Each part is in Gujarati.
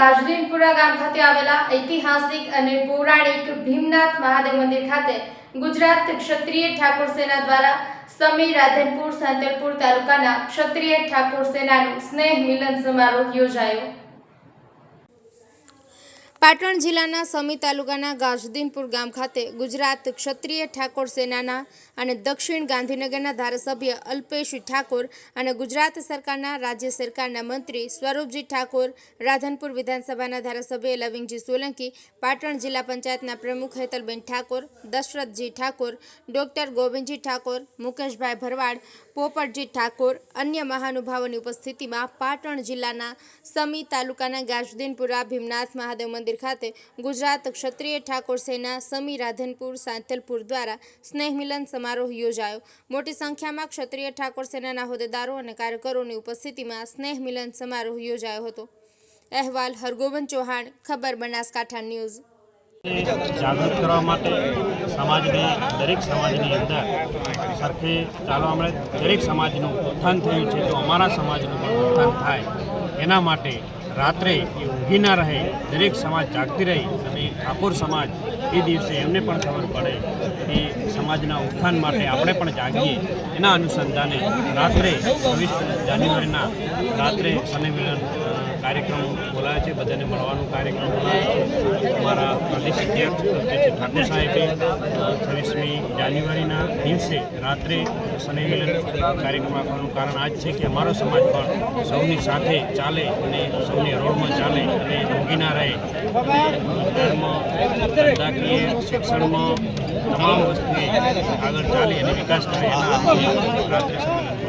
ગાજદીનપુરા ગામ ખાતે આવેલા ઐતિહાસિક અને પૌરાણિક ભીમનાથ મહાદેવ મંદિર ખાતે ગુજરાત ક્ષત્રિય ઠાકોર સેના દ્વારા સમી રાધનપુર સાંતલપુર તાલુકાના ક્ષત્રિય ઠાકોર સેનાનું સ્નેહ મિલન સમારોહ યોજાયો. પાટણ જિલ્લાના સમી તાલુકાના ગાજદીનપુર ગામ ખાતે ગુજરાત ક્ષત્રિય ઠાકોર સેનાના અને દક્ષિણ ગાંધીનગરના ધારાસભ્ય અલ્પેશ ઠાકોર અને ગુજરાત સરકારના રાજ્ય સરકારના મંત્રી સ્વરૂપજી ઠાકોર, રાધનપુર વિધાનસભાના ધારાસભ્ય લવિંગજી સોલંકી, પાટણ જિલ્લા પંચાયતના પ્રમુખ હેતલબેન ઠાકોર, દશરથજી ઠાકોર, ડોક્ટર ગોવિંદજી ઠાકોર, મુકેશભાઈ ભરવાડ, પોપટજી ઠાકોર, અન્ય મહાનુભાવોની ઉપસ્થિતિમાં પાટણ જિલ્લાના સમી તાલુકાના ગાજદીનપુરા ભીમનાથ મહાદેવ મંદિર ખાતે ગુજરાત ક્ષત્રિય ઠાકોર સેના સમી રાધનપુર સાંથલપુર દ્વારા સ્નેહમિલન સમારોહ યોજાયો. મોટી સંખ્યામાં ક્ષત્રિય ઠાકોર સેનાના હોદ્દેદારો અને કાર્યકરોની ઉપસ્થિતિમાં સ્નેહમિલન સમારોહ યોજાયો હતો. અહેવાલ હરગોવન ચૌહાણ, ખબર બનાસકાંઠા ન્યૂઝ. જાગૃત કરવા માટે સમાજની, દરેક સમાજની અંદર સરખે ચાલવા મળે. દરેક સમાજનું ઉત્થાન થયું છે તો અમારા સમાજનું પણ ઉત્થાન થાય. એના માટે રાત્રે એ ઊંઘી ના રહે. દરેક સમાજ જાગતી રહે. અને ઠાકોર સમાજ એ દિવસે એમને પણ ખબર પડે કે સમાજના ઉત્થાન માટે આપણે પણ જાગીએ. એના અનુસંધાને રાત્રે છવ્વીસ જાન્યુઆરીના રાત્રે સનેમિલન કાર્યક્રમ બોલાવે છે, બધાને મળવાનો કાર્યક્રમ બોલાવે છે. અમારા પ્રદેશ અધ્યક્ષ અલ્પેશ ઠાકોર સાહેબે છવ્વીસમી જાન્યુઆરીના દિવસે રાત્રે સ્નેહમિલન કાર્યક્રમ આપવાનું કારણ આ જ છે કે અમારો સમાજ પણ સૌની સાથે ચાલે અને સૌની રોડમાં ચાલે અને ઊંઘી ના રહે. રોજગારમાં ધંધાકીય શિક્ષણમાં તમામ વસ્તુએ આગળ ચાલે અને વિકાસ કરે એના રાત્રે સંમેલન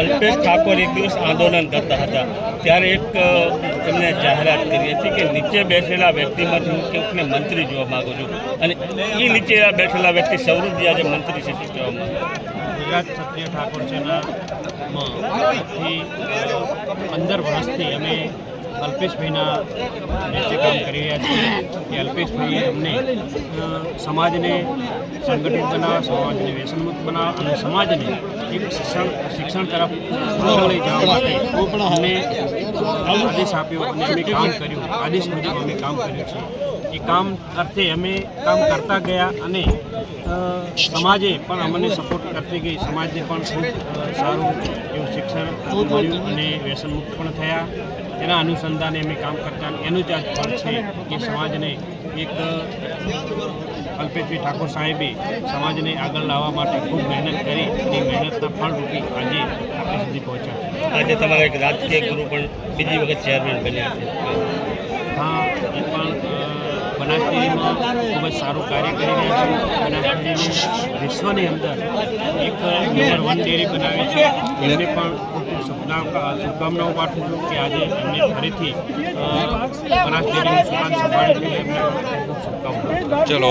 અલ્પેશ ઠાકોર એક દિવસ આંદોલન કરતા હતા. ત્યારે એક એમને જાહેરાત કરી હતી કે નીચે બેસેલા વ્યક્તિમાંથી હું કોઈકને મંત્રી જોવા માગું છું. અને એ નીચે બેઠેલા વ્યક્તિ સૌરભજી આજે મંત્રી છે શું કહેવા ગુજરાત ઠાકોર છે પંદર વર્ષથી અમે અલ્પેશભાઈના નીચે કામ કરી રહ્યા છીએ કે અલ્પેશભાઈએ અમને સમાજને સંગઠિત બનાવવા સમાજને વ્યસનમુક્ત બનાવવા અને સમાજને એક શિક્ષણ શિક્ષણ તરફ લઈ જવા માટે અમને આદેશ આપ્યો. અને અમે કામ કર્યું. આદેશ મુજબ અમે કામ કર્યું છે. એ કામ અર્થે અમે કામ કરતા ગયા અને સમાજે પણ અમને સપોર્ટ કરતી ગઈ. સમાજને પણ ખૂબ સારું એવું શિક્ષણ મળ્યું અને વ્યસનમુક્ત પણ થયા. એના અનુસંધાને અમે કામ કરતા એનું જ આ ફળ છે કે સમાજને એક અલ્પેશભાઈ ઠાકોર સાહેબે સમાજને આગળ લાવવા માટે ખૂબ મહેનત કરી અને મહેનતના ફળરૂપી આજે આપણે સુધી પહોંચ્યા આજે તમારા એક રાજકીય ગુરુ પણ બીજી વખત ચેરમેન બન્યા છે. હા એ પણ અ, બનાસ ખૂબ જ સારું કાર્ય કરી રહ્યા છે. બનાસડેરીને વિશ્વની અંદર એક નંબર વન ડેરી બનાવી છે. એમને પણ શુભકામનાઓ પાઠવું છું કે આજે એમને ફરીથી બનાસ ડેરીનું સુકાન સંભાળી શુભકામનાઓ. ચલો